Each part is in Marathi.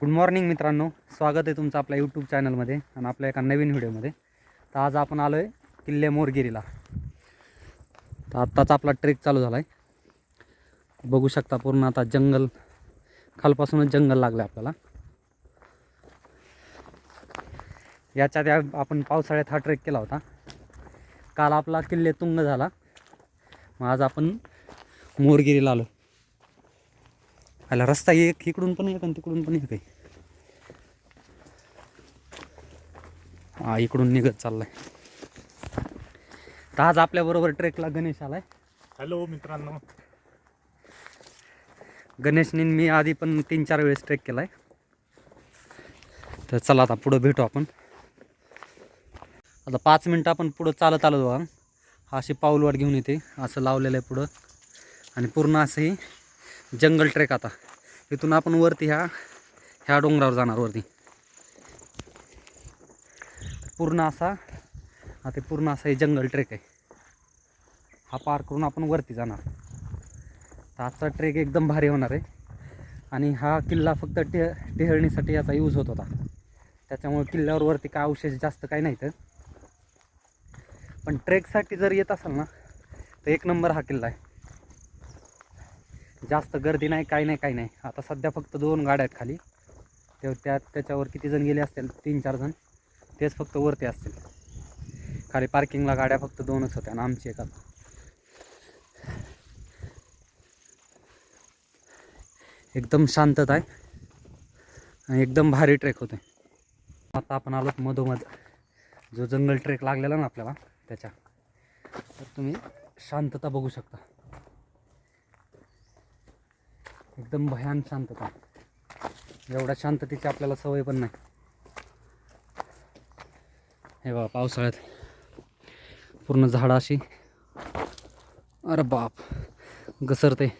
गुड मॉर्निंग मित्रांनो. स्वागत आहे तुमचं आपल्या यूट्यूब चॅनलमध्ये आणि आपल्या एका नवीन व्हिडिओमध्ये तर आज आपण आलो आहे किल्ले मोरगिरीला. तर आत्ताच आपला ट्रेक चालू झाला आहे बघू शकता पूर्ण आता जंगल खालपासूनच जंगल लागलं आहे आपल्याला. याच्या या आपण पावसाळ्यात हा ट्रेक केला होता. काल आपला किल्ले तुंग झाला. मग आज आपण मोरगिरीला आलो आला रस्ता एक इकडून पण एक आणि तिकडून पण एक आहे. हा इकडून निघत चाललाय. तर आज आपल्याबरोबर ट्रेकला गणेश आलाय. हॅलो मित्रांनो. गणेशने मी आधी पण तीन चार वेळेस ट्रेक केलाय. तर चला आता पुढं भेटू आपण. आता पाच मिनटं आपण पुढं चालत आलो बघा. हा अशी पाऊलवाट घेऊन येते. असं लावलेलं आहे पुढं. आणि पूर्ण असं ही जंगल ट्रेक आता. इथून आपण वरती ह्या ह्या डोंगरावर जाणार वरती. पूर्ण असा हा ते पूर्ण असा हे जंगल ट्रेक आहे. हा पार करून आपण वरती जाणार. तर आजचा ट्रेक एकदम भारी होणार आहे. आणि हा किल्ला फक्त टे टेहळणीसाठी याचा यूज होत होता. त्याच्यामुळे किल्ल्यावर वरती काय अवशेष जास्त काही नाही तर पण ट्रेकसाठी जर येत असाल ना तर एक नंबर हा किल्ला आहे. जास्त गर्दी नाही काही नाही काही नाही. आता सध्या फक्त दोन गाड्या आहेत खाली. ते त्या त्याच्यावर किती जण गेले असतील? तीन चार जण. तेच फक्त वरती असतील. खाली पार्किंगला गाड्या फक्त दोनच होत्या आणि आमची एका एकदम शांतता आहे. आणि एकदम भारी ट्रेक होते आता आपण आलो मधोमध. जो जंगल ट्रेक लागलेला ना आपल्याला त्याच्या. तर तुम्ही शांतता बघू शकता. एकदम भयान शांतता. एवढ्या शांततेची आपल्याला सवय पण नाही. हे बघा पावसाळ्यात पूर्ण झाडं अशी. अरे बाप घसरते.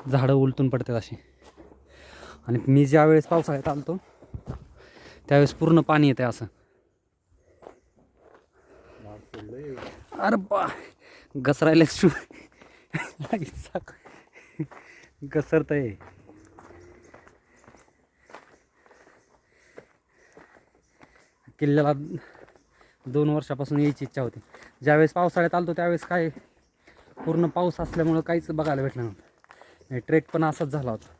झाडं उलटून पडतात अशी. आणि मी ज्या वेळेस पावसाळ्यात आलतो त्यावेळेस पूर्ण पाणी येते असं. अरे बा घसरायला शू घसरत आहे. किल्ल्याला दोन वर्षापासून यायची इच्छा होती. ज्यावेळेस पावसाळ्यात आलतो त्यावेळेस काय पूर्ण पाऊस असल्यामुळं काहीच बघायला भेटलं नव्हतं. ट्रेक पण असाच झाला होता.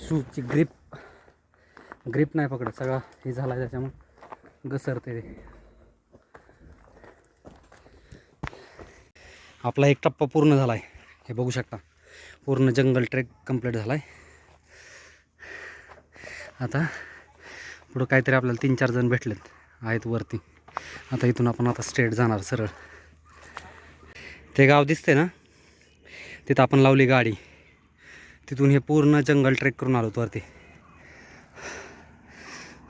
शूजची ग्रीप ग्रीप नाही पकडत. सगळा हे झाला त्याच्यामुळं घसरते ते. आपला एक टप्पा पूर्ण झाला आहे हे बघू शकता. पूर्ण जंगल ट्रेक कंप्लीट झाला आहे आता पुढं काहीतरी आपल्याला तीन चार जण भेटलेत. आहेत वरती. आता इथून आपण आता स्ट्रेट जाणार सरळ. ते गाव दिसते ना? तिथं आपण लावली गाडी. तिथून हे पूर्ण जंगल ट्रेक करून आलो वरती.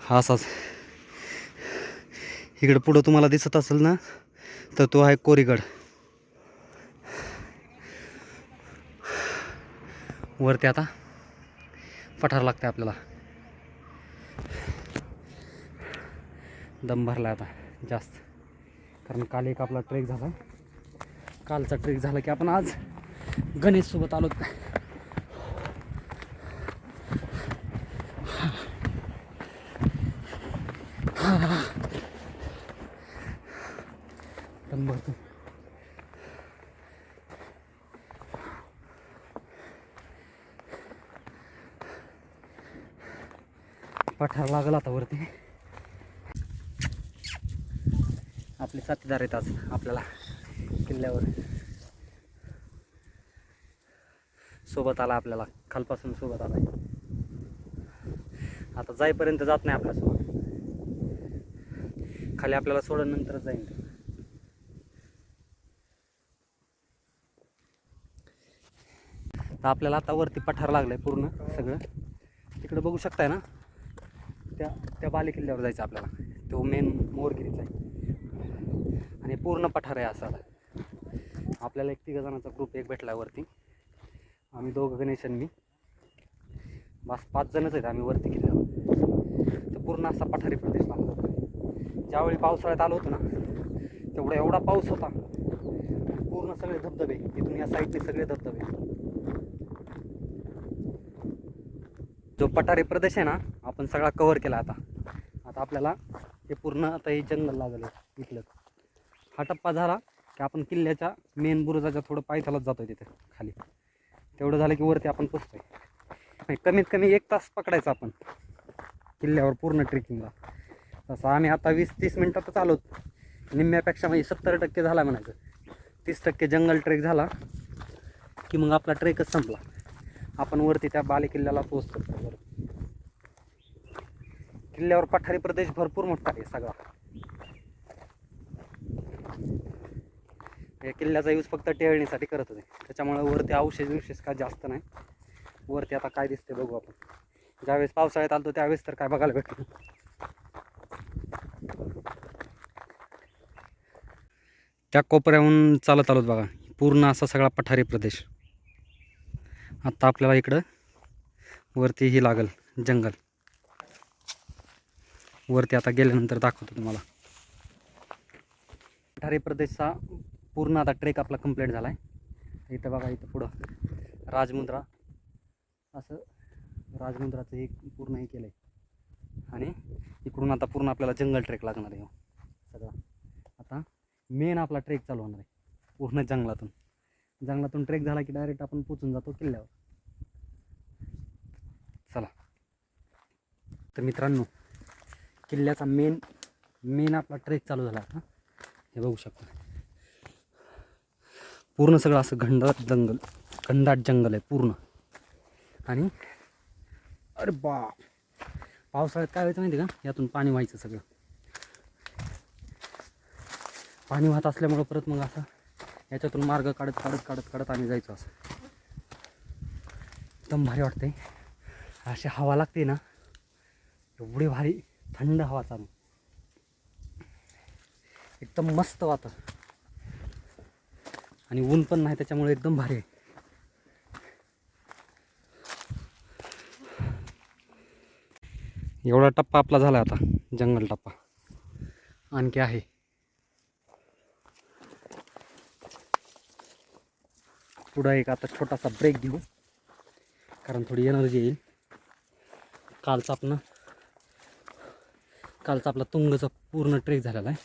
हा असाच इकडं पुढं तुम्हाला दिसत असेल ना तर तो आहे कोरीगड. वरती आता. पठार लागते आपल्याला. दम भरला आता जास्त. कारण काल एक आपला ट्रेक झाला. कालचा ट्रेक झाला की आपण आज गणेशसोबत आलो दम भरतो पठार लागला आता वरती. आपले साथीदार आहेत आज आपल्याला किल्ल्यावर. सोबत आला आपल्याला खालपासून सोबत आला आता जाईपर्यंत जात नाही आपल्यासोबत खाली आपल्याला सोडून नंतरच जाईल तर आपल्याला आता वरती पठार लागलाय पूर्ण सगळं. तिकडे बघू शकताय ना? त्या त्या बालेकिल्ल्यावर जायचं आपल्याला. तो मेन मोरगिरीचा आहे. आणि पूर्ण पठार आहे असा. आपल्याला एक तिघ जणांचा ग्रुप एक भेटला वरती. आम्ही दोघं गणेश आणि मी. बस पाच जणच आहेत आम्ही वरती किल्ल्यावर. तर पूर्ण असा पठारी प्रदेश लागला ज्यावेळी पावसाळ्यात आलो होतो ना तेवढा एवढा पाऊस होता. पूर्ण सगळे धबधबे इथून या साईडने सगळे धबधबे. जो पठारी प्रदेश आहे ना आपण सगळा कवर केला आता. आता आपल्याला हे पूर्ण आता हे जंगल लागलं इथलं. हा टप्पा झाला की आपण किल्ल्याच्या मेन बुरुजाच्या थोडं पायथ्यालाच जातोय तिथे खाली. तेवढं झालं की वरती आपण पोचतोय. नाही, कमीत कमी एक तास पकडायचा आपण. किल्ल्यावर पूर्ण ट्रेकिंगला तसं आम्ही आता वीस तीस मिनटातच आलोत निम्म्यापेक्षा म्हणजे सत्तर टक्के झाला म्हणायचं. तीस टक्के जंगल ट्रेक झाला की मग आपला ट्रेकच संपला. आपण वरती त्या बालेकिल्ल्याला पोहोचतो. बरोबर किल्ल्यावर पठारी प्रदेश भरपूर मोठा आहे सगळा. या किल्ल्याचा यूज फक्त टेळणीसाठी करत होते. त्याच्यामुळे वरती अवशेष विशेष काय जास्त नाही. वरती आता काय दिसते बघू आपण. ज्यावेळेस पावसाळ्यात आलतो त्यावेळेस तर काय बघायला भेटलं त्या कोपऱ्याहून चालत आलोत बघा. पूर्ण असा सगळा पठारी प्रदेश. आता आपल्याला इकडं वरती ही लागल जंगल. वरती आता गेल्यानंतर दाखवतो तुम्हाला. पठारी प्रदेशचा पूर्ण आता ट्रेक आपला कंप्लीट झाला आहे इथं बघा इथं पुढं. राजमुद्रा. असं राजमुद्राचं हे पूर्ण हे केलं आहे आणि इकडून आता पूर्ण आपल्याला जंगल ट्रेक लागणार आहे हो. सगळा. आता मेन आपला ट्रेक चालू होणार आहे. पूर्ण जंगलातून. जंगलातून ट्रेक झाला की डायरेक्ट आपण पोचून जातो किल्ल्यावर. चला. तर मित्रांनो किल्ल्याचा मेन मेन आपला ट्रेक चालू झाला आता. हे बघू शकता. पूर्ण सगळं असं घंडाट जंगल घंडाट जंगल आहे पूर्ण. आणि अरे बा पावसाळ्यात काय व्हायचं माहिती का? यातून पाणी व्हायचं सगळं. पाणी वाहत असल्यामुळं परत मग असं याच्यातून मार्ग काढत काढत काढत काढत आम्ही जायचो असं. एकदम भारी वाटते अशी हवा लागते ना एवढी भारी. थंड हवा चालू. एकदम मस्त वाटतं आणि ऊन पण नाही त्याच्यामुळे एकदम भारी आहे. एवढा टप्पा आपला झाला आता जंगल टप्पा. आणखी आहे. पुढं एक आता छोटासा ब्रेक घेऊ. कारण थोडी एनर्जी येईल. कालचा आपण कालचा आपला तुंगचा पूर्ण ट्रेक झालेला आहे.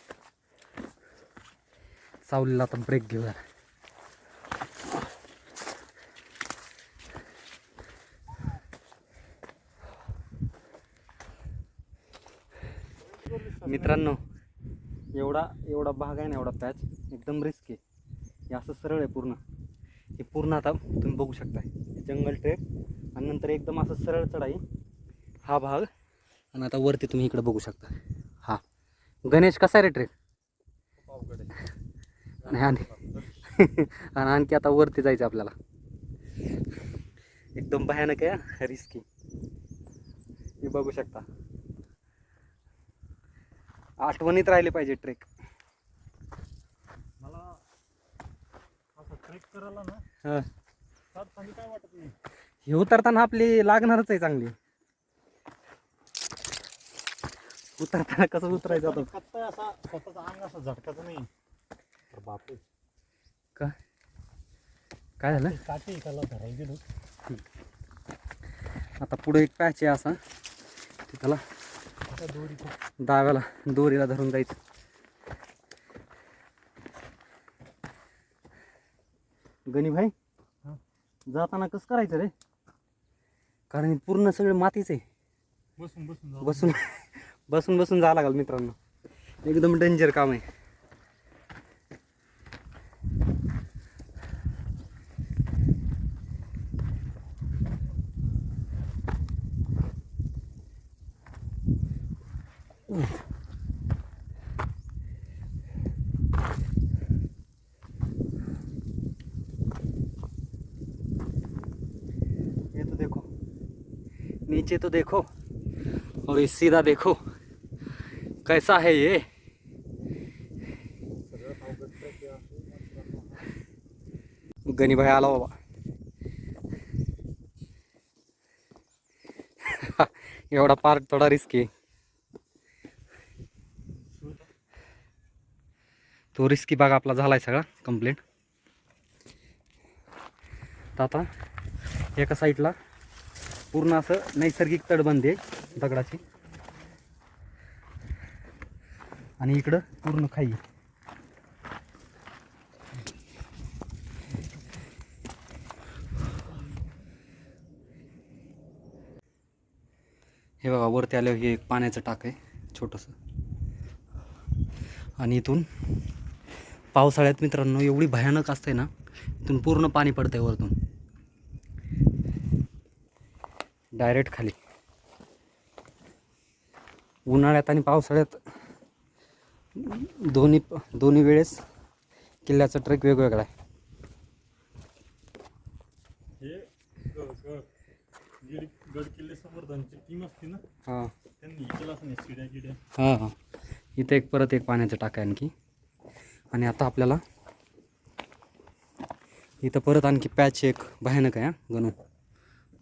सावलीला आता ब्रेक घेऊया मित्रांनो एवढा एवढा भाग आहे ना एवढा पॅच एकदम रिस्क आहे. हे असं सरळ आहे पूर्ण. हे पूर्ण आता तुम्ही बघू शकता जंगल ट्रेक आणि नंतर एकदम असं सरळ चढाई. हा भाग आणि आता वरती तुम्ही इकडे बघू शकता. हा. गणेश कसा आहे रे ट्रेक आणि आणि आणि आणखी आता वरती जायचं आपल्याला. एकदम भयानक आहे रिस्की हे बघू शकता. आठवणीत राहिले पाहिजे ट्रेक मला असं ट्रेक करायला ना हा. काय वाटत नाही. हे उतरताना आपली लागणारच आहे चांगली. उतरताना कसं उतरायचं आता? असा स्वतःचा अंग असा झटकाचा नाही. तर बापरे. का काय झालं? काठी त्याला धरायला गेलो. आता पुढे एक पॅच आहे असा. ते त्याला आता दोरी डाव्याला दोरीला धरून जायचं. गणी भाई. जाताना कसं करायचं रे? कारण पूर्ण सगळं मातीच. आहे बसून बसून. बसून. बसून बसून जावं लागेल मित्रांनो. एकदम डेंजर काम आहे. ये तो देखो. नीचे तो देखो. और इस सीधा देखो. कैसा है ये? आहे हे गणी भाई आला बाबा। एवढा पार्क थोडा रिस्की तो रिस्की भाग आपला झालाय सगळा कंप्लीट तर आता एका साईडला पूर्ण असं नैसर्गिक तटबंदी आहे दगडाची. आणि इकडं पूर्ण खाई. हे बघा वरती आल्यावर हे एक पाण्याचं टाक आहे छोटंसं. आणि इथून पावसाळ्यात मित्रांनो एवढी भयानक असते ना इथून पूर्ण पाणी पडतंय वरतून. डायरेक्ट खाली. उन्हाळ्यात आणि पावसाळ्यात दोन्ही दोन्ही वेळेस किल्ल्याचा ट्रेक वेगवेगळा आहे. हे हां. हे हां हां. इथं एक परत एक पाण्याचं टाक आहे आणखी. आणि आता आपल्याला इथं परत आणखी पॅच एक भयानक आहे हा गणू.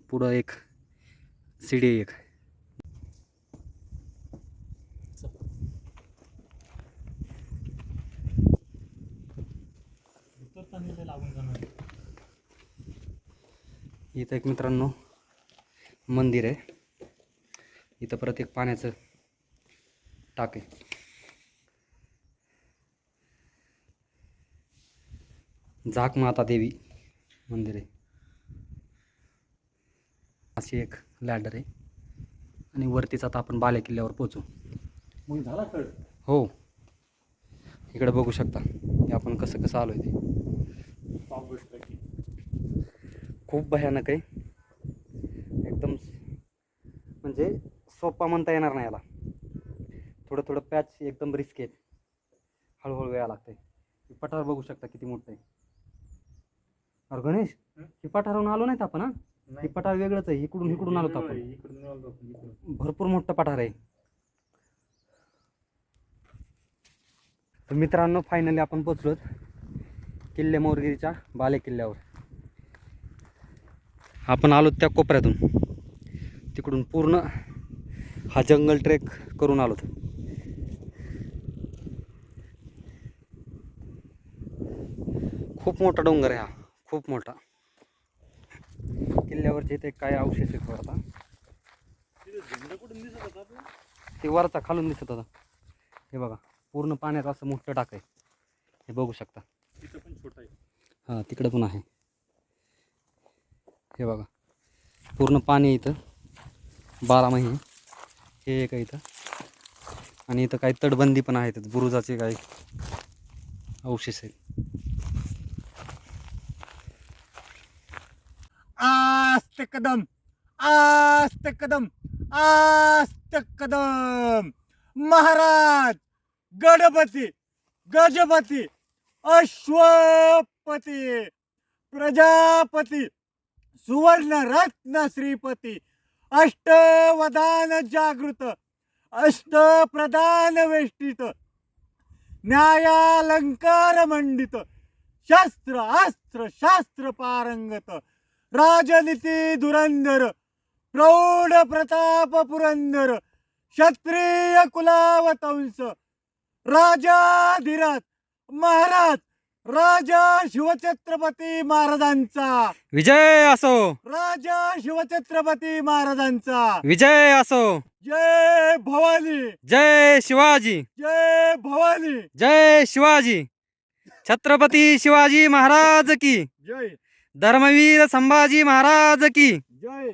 पुढं एक सीडी एक उतरताना लय लागून जाणार इथं एक मित्रांनो मंदिर आहे. इथं परत एक पाण्याचं टाक आहे. झाक माता देवी मंदिर आहे. अशी एक लॅडर आहे. आणि वरतीच आता आपण बाले किल्ल्यावर पोचू मग झाला कळ? हो. इकडे बघू शकता की आपण कसं कसं आलो आहे ते पाव भेटलं की खूप भयानक आहे. एकदम म्हणजे सोपा म्हणता येणार नाही याला. थोडं थोडं पॅच एकदम रिस्क आहेत हळूहळू वेळा लागते पठार बघू शकता किती मोठं आहे. अरे गणेश हं? पठारावरून आलो नाहीत आपण हा? हे पठार वेगळंच आहे. इकडून इकडून आलो आपण. भरपूर मोठं पठार आहे. तर मित्रांनो फायनली आपण पोचलोत किल्ले मोरगिरीच्या बाले किल्ल्यावर आपण आलो त्या कोपऱ्यातून. तिकडून पूर्ण हा जंगल ट्रेक करून आलोत खूप मोठा डोंगर आहे हा. खूप मोठा. किल्ल्यावरचे इथे काय अवशेष आहेत आता? ते वरचा खालून दिसत होता. हे बघा पूर्ण पाण्यात असं मोठं टाक आहे. हे बघू शकता. तिथं पण छोटा आहे. हां तिकडं पण आहे. हे बघा. पूर्ण पाणी इथं. बारा महिने. हे एक आहे इथं. आणि इथं काही तटबंदी पण आहेत. बुरुजाचे काही अवशेष आहेत. आस्त कदम. आस्त कदम. आस्त कदम. महाराज गणपती गजपती अश्वपती प्रजापती सुवर्ण रत्न श्रीपती. अष्टवदान जागृत अष्टप्रधान वेष्टित न्यायालंकार मंडित शस्त्र अस्त्र शास्त्र पारंगत राजनीती धुरंधर प्रौढ प्रताप पुरंदर क्षत्रिय कुलावतंस राजाधिराज महाराज राजा शिवछत्रपती महाराजांचा. विजय असो. राजा शिवछत्रपती महाराजांचा. विजय असो. जय भवानी. जय शिवाजी. जय भवानी. जय शिवाजी. छत्रपती शिवाजी महाराज की. जय. धर्मवीर संभाजी महाराज की. जय.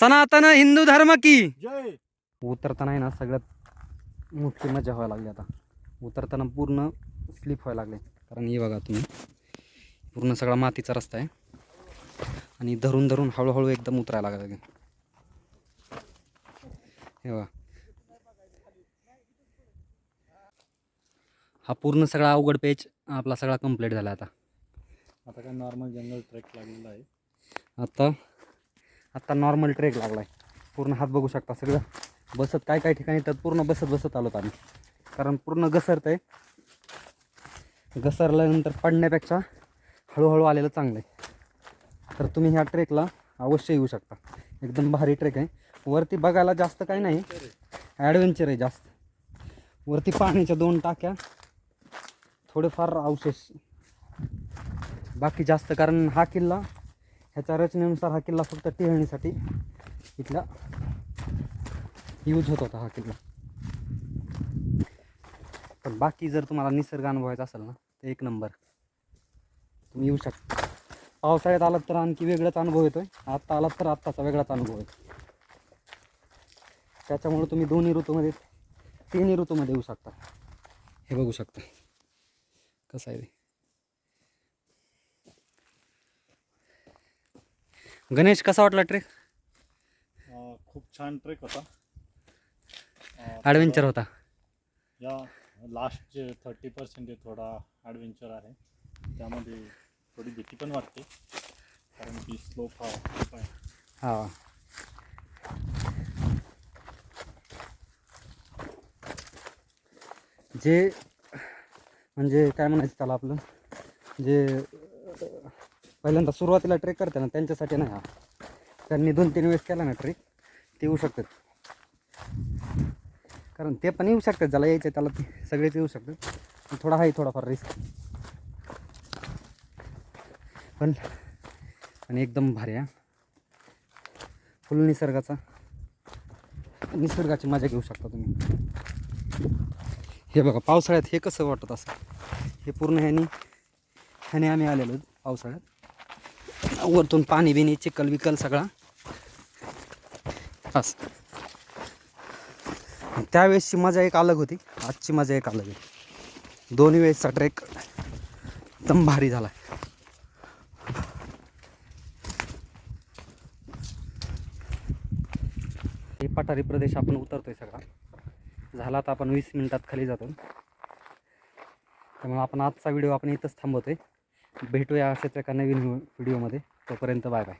सनातन हिंदू धर्म की. जय. उतरताना आहे ना सगळ्यात मोठी मजा व्हायला लागली आता. उतरताना पूर्ण स्लिप व्हायला लागले. कारण हे बघा तुम्ही पूर्ण सगळा मातीचा रस्ता आहे. आणि धरून धरून हळूहळू एकदम उतरायला लागले हे बघा. हा पूर्ण सगळा अवघड पेज आपला सगळा कंप्लीट झाला आता. आता काय नॉर्मल जंगल ट्रेक लागलेला आहे. आता आता नॉर्मल ट्रेक लागला आहे पूर्ण हात बघू शकता सगळं. बसत काय काय ठिकाणी तर पूर्ण बसत बसत आलोत आम्ही. कारण पूर्ण घसरत आहे घसरल्यानंतर पडण्यापेक्षा हळूहळू आलेलं चांगलं आहे. तर तुम्ही ह्या ट्रेकला अवश्य येऊ शकता. एकदम भारी ट्रेक आहे. वरती बघायला जास्त काही नाही. ॲडव्हेंचर आहे जास्त. वरती पाण्याच्या दोन टाक्या. थोडेफार अवशेष. बाकी जास्त कारण हा किल्ला ह्याच्या रचनेनुसार हा किल्ला फक्त टेहळणीसाठी इथला यूज होत होता हा किल्ला. पण बाकी जर तुम्हाला निसर्ग अनुभवायचा असेल ना तर एक नंबर. तुम्ही येऊ शकता. पावसाळ्यात आलात तर आणखी वेगळाच अनुभव येतोय. आत्ता आलात तर आत्ताचा वेगळाच अनुभव येतो त्याच्यामुळे तुम्ही दोन्ही ऋतूमध्ये तिन्ही ऋतूमध्ये येऊ शकता. हे बघू शकता. कसं आहे गणेश कसा वाटला ट्रेक खूप छान ट्रेक होता. ॲडव्हेंचर होता. या लास्ट जे थर्टी पर्सेंट थोडा ॲडव्हेंचर आहे. त्यामध्ये थोडी भीती पण वाटते कारण की स्लोप हा खूप आहे. हा. जे म्हणजे काय म्हणायचं त्याला आपलं? जे पहिल्यांदा सुरुवातीला ट्रेक करते ना त्यांच्यासाठी नाही हा. त्यांनी दोन तीन वेळेस केला ना ट्रेक ते येऊ शकतात. कारण ते पण येऊ शकतात ज्याला यायचं त्याला ते सगळेच येऊ शकतात. थोडा आहे थोडाफार रिस्क पण आणि एकदम भारी आहे फुल निसर्गाचा. निसर्गाची मजा घेऊ शकता तुम्ही. हे बघा पावसाळ्यात हे कसं वाटत असं? हे पूर्ण ह्याने ह्याने आम्ही आलेलो पावसाळ्यात. वरतून पाणी बिणी चिखल विकल सगळा. असं. त्यावेळेसची मजा एक अलग होती. आजची मजा एक अलग होती दोन्ही वेळेसचा ट्रेक एकदम भारी झाला. हे पठारी प्रदेश आपण उतरतोय सगळा. झाला तर आपण वीस मिनिटात खाली जातो. त्यामुळे आपण आजचा व्हिडिओ आपण इथंच थांबवतोय. भेटूया अशाच एका नवीन व्हिडिओमध्ये. तोपर्यंत बाय बाय.